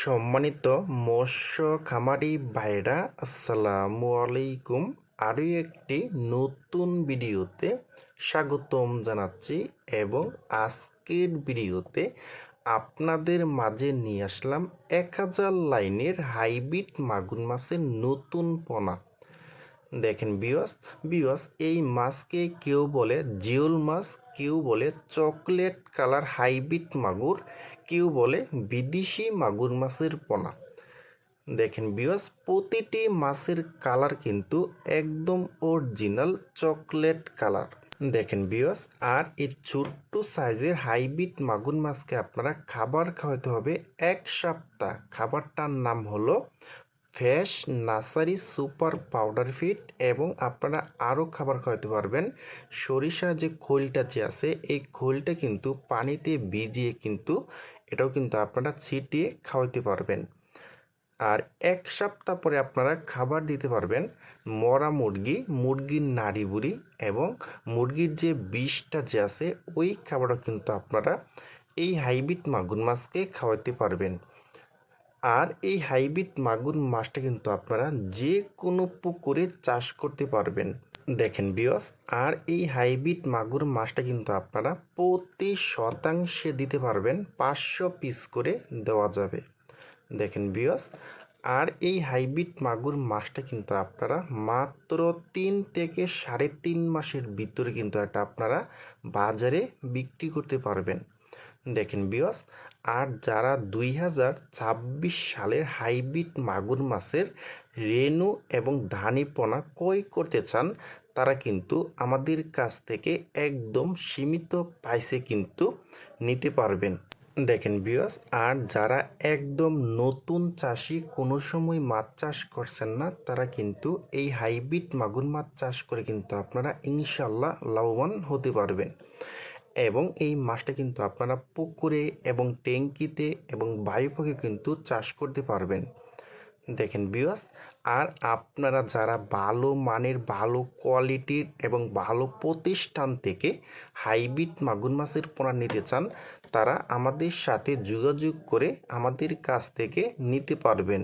সম্মানিত মৎস্য খামারি ভাইরা আসসালামু আলাইকুম। আরও একটি নতুন ভিডিওতে স্বাগতম জানাচ্ছি এবং আজকের ভিডিওতে আপনাদের মাঝে নিয়ে আসলাম এক হাজার লাইনের হাইব্রিড মাগুর মাছের নতুন পোনা। দেখেন বিয়স বিয়স এই মাছকে কেউ বলে, জিওল মাছ কেউ বলে, চকলেট কালার হাইব্রিড মাগুর কেউ বলে বিদেশি মাগুর মাছের পোনা। দেখেন বিয়স প্রতিটি মাছের কালার কিন্তু একদম অরিজিনাল চকলেট কালার দেখেন বিয়স আর এই ছোট্ট সাইজের হাইব্রিড মাগুর মাছকে আপনারা খাবার খাওয়াতে হবে এক সপ্তাহ। খাবারটার নাম হলো fresh nursery super powder fit এবং আপনারা আরও খাবার খাওয়াতে পারবেন। সরিষা যে খোলটা যে আছে, এই খোলটা কিন্তু পানিতে ভিজিয়ে কিন্তু এটাও কিন্তু আপনারা ছিটিয়ে খাওয়াতে পারবেন। আর এক সপ্তাহ পরে আপনারা খাবার দিতে পারবেন মরা মুরগি, মুরগির নাড়ি বুড়ি এবং মুরগির যে বিষটা যে আছে, ওই খাবারও কিন্তু আপনারা এই হাইব্রিড মাগুর মাছকে খাওয়াতে পারবেন। আর এই হাইব্রিড মাগুর মাছটা কিন্তু আপনারা যে কোনো পুকুরে চাষ করতে পারবেন। দেখেন বিয়স আর এই হাইব্রিড মাগুর মাছটা কিন্তু আপনারা প্রতি শতাংশে দিতে পারবেন, পাঁচশো পিস করে দেওয়া যাবে। দেখেন বিয়স আর এই হাইব্রিড মাগুর মাছটা কিন্তু আপনারা মাত্র তিন থেকে সাড়ে তিন মাসের ভিতরে কিন্তু এটা আপনারা বাজারে বিক্রি করতে পারবেন। দেখেন বিয়স আর যারা দুই হাজার ছাব্বিশ সালের হাইব্রিড মাগুর মাছের রেনু এবং ধানিপনা ক্রয় করতে চান, তারা কিন্তু আমাদের কাছ থেকে একদম সীমিত প্রাইসে কিন্তু নিতে পারবেন। দেখেন বিয়স আর যারা একদম নতুন চাষি, কোনো সময় মাছ চাষ করছেন না, তারা কিন্তু এই হাইব্রিড মাগুর মাছ চাষ করে কিন্তু আপনারা ইনশাল্লাহ লাভবান হতে পারবেন। এবং এই মাছটা কিন্তু আপনারা পুকুরে এবং ট্যাঙ্কিতে এবং বায়ুপক্ষে কিন্তু চাষ করতে পারবেন। দেখেন বিয়স আর আপনারা যারা ভালো মানের, ভালো কোয়ালিটির এবং ভালো প্রতিষ্ঠান থেকে হাইব্রিড মাগুর মাছের পোনা নিতে চান, তারা আমাদের সাথে যোগাযোগ করে আমাদের কাছ থেকে নিতে পারবেন।